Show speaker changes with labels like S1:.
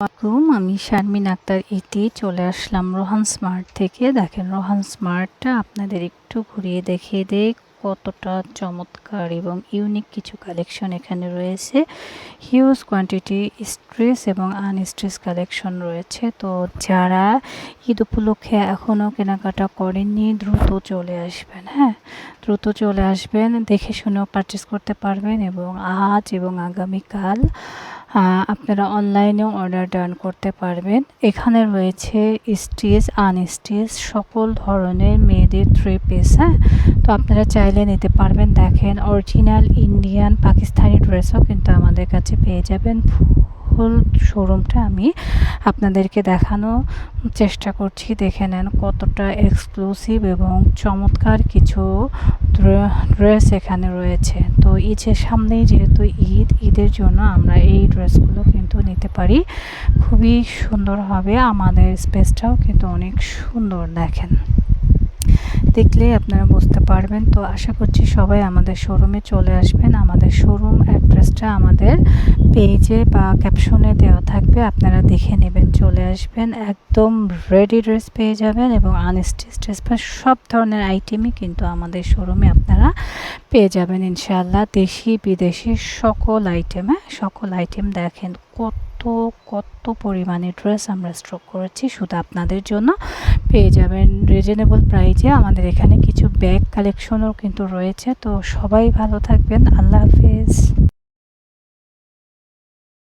S1: আসসালামাইকুম আমি শারমিন আক্তার ইতি চলে আসলাম রোহান স্মার্ট থেকে। দেখেন, রোহান স্মার্টটা আপনাদের একটু ঘুরিয়ে দেখিয়ে দেয় কতটা চমৎকার এবং ইউনিক কিছু কালেকশন এখানে রয়েছে। হিউজ কোয়ান্টিটি স্ট্রেস এবং আনস্ট্রেস কালেকশন রয়েছে। তো যারা ঈদ উপলক্ষে এখনও কেনাকাটা করেননি, দ্রুত চলে আসবেন হ্যাঁ? দ্রুত চলে আসবেন, দেখে শুনেও পারচেস করতে পারবেন এবং আজ এবং আগামীকাল আপনারা অনলাইনেও অর্ডার ডান করতে পারবেন। এখানে রয়েছে স্টিচ, আনস্টিচ, সকল ধরনের মেয়েদের থ্রি পিস হ্যাঁ? তো আপনারা চাইলে নিতে পারবেন। দেখেন অরিজিনাল ইন্ডিয়ান পাকিস্তানি ড্রেসও কিন্তু আমাদের কাছে পেয়ে যাবেন। ফুল শোরুমটা আমি আপনাদেরকে দেখানো চেষ্টা করছি। দেখে নেন কতটা এক্সক্লুসিভ এবং চমৎকার কিছু ড্রেস এখানে রয়েছে। তো ঈদের সামনেই যেহেতু ঈদ, ঈদের জন্য আমরা এই ড্রেসগুলো কিন্তু নিতে পারি। খুবই সুন্দর হবে, আমাদের স্পেসটাও কিন্তু অনেক সুন্দর দেখেন। দেখলেই আপনারা বুঝতে পারবেন। তো আশা করছি সবাই আমাদের শোরুমে চলে আসবেন। আমাদের শোরুম অ্যাড্রেসটা আমাদের পেজে বা ক্যাপশনে দেওয়া থাকবে, আপনারা দেখে নেবেন, চলে আসবেন, একদম রেডি ড্রেস পেয়ে যাবেন এবং আনস্টিচ ড্রেস বা সব ধরনের আইটেমই কিন্তু আমাদের শোরুমে আপনারা পেয়ে যাবেন ইনশাআল্লাহ। দেশি, বিদেশি সকল আইটেম হ্যাঁ? সকল আইটেম দেখেন কত কত পরিমাণে ড্রেস আমরা স্টক করেছি, শুধু আপনাদের জন্য পেয়ে যাবেন। রিজনেবল প্রাইজে আমাদের এখানে কিছু ব্যাগ কালেকশনও কিন্তু রয়েছে, তো সবাই ভালো থাকবেন। আল্লাহ হাফেজ।